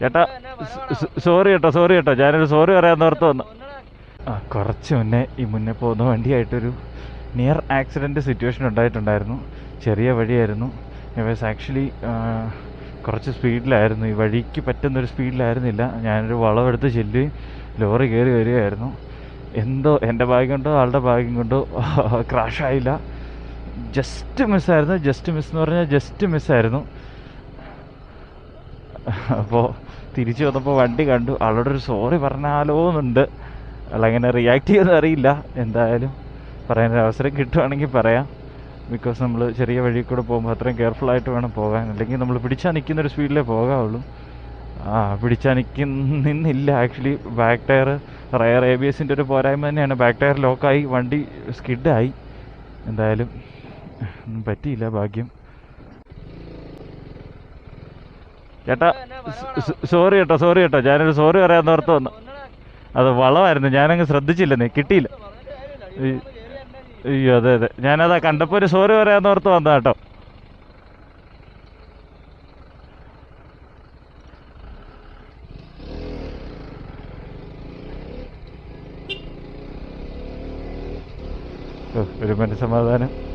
ചേട്ടാ സോറി കേട്ടോ സോറി കേട്ടോ. ഞാനൊരു സോറി പറയാൻ ഓർത്ത് വന്നു. ആ കുറച്ച് മുന്നേ ഈ മുന്നേ പോകുന്ന വണ്ടിയായിട്ടൊരു നിയർ ആക്സിഡന്റ് സിറ്റുവേഷൻ ഉണ്ടായിട്ടുണ്ടായിരുന്നു. ചെറിയ വഴിയായിരുന്നു. വാസ് ആക്ച്വലി കുറച്ച് സ്പീഡിലായിരുന്നു ഈ വഴിക്ക് പറ്റുന്നൊരു സ്പീഡിലായിരുന്നില്ല ഞാനൊരു വളവെടുത്ത് ചെല്ലുകയും ലോറി കയറി വരികയായിരുന്നു. എന്തോ എന്റെ ഭാഗ്യം കൊണ്ടോ ആളുടെ ഭാഗ്യം കൊണ്ടോ ക്രാഷായില്ല ജസ്റ്റ് മിസ്സായിരുന്നു ജസ്റ്റ് മിസ് എന്ന് പറഞ്ഞാൽ ജസ്റ്റ് മിസ്സായിരുന്നു അപ്പോൾ തിരിച്ചു വന്നപ്പോൾ വണ്ടി കണ്ടു. ആളോട് ഒരു സോറി പറഞ്ഞാലോ എന്നുണ്ട് അങ്ങനെ റിയാക്ട് ചെയ്യുമെന്ന് അറിയില്ല. എന്തായാലും പറയാനൊരു അവസരം കിട്ടുവാണെങ്കിൽ പറയാം. ബിക്കോസ് നമ്മൾ ചെറിയ വഴി കൂടെ പോകുമ്പോൾ അത്രയും കെയർഫുൾ ആയിട്ട് വേണം പോകാൻ. അല്ലെങ്കിൽ നമ്മൾ പിടിച്ചാൽ നിൽക്കുന്ന ഒരു സ്പീഡിലേ പോകാവുള്ളൂ. ആ പിടിച്ചാൽ നിൽക്കുന്നില്ല actually back tyre tyre A B എസിന്റെ ഒരു പോരായ്മ തന്നെയാണ്. ബാക്ക് ടയർ ലോക്കായി വണ്ടി സ്കിഡായി എന്തായാലും പറ്റിയില്ല ഭാഗ്യം. ചേട്ടാ സോറി കേട്ടോ സോറി കേട്ടോ. ഞാനൊരു സോറി പറയാൻ ഓർത്ത് വന്നു. അത് വളമായിരുന്നു. ഞാനങ്ങ് ശ്രദ്ധിച്ചില്ലെന്നേ കിട്ടിയില്ല. അയ്യോ അതെ അതെ. ഞാനതാ കണ്ടപ്പോൾ ഒരു സോറി പറയാൻ ഓർത്ത് വന്ന കേട്ടോ. ഒരു മനസ്സമാധാനം.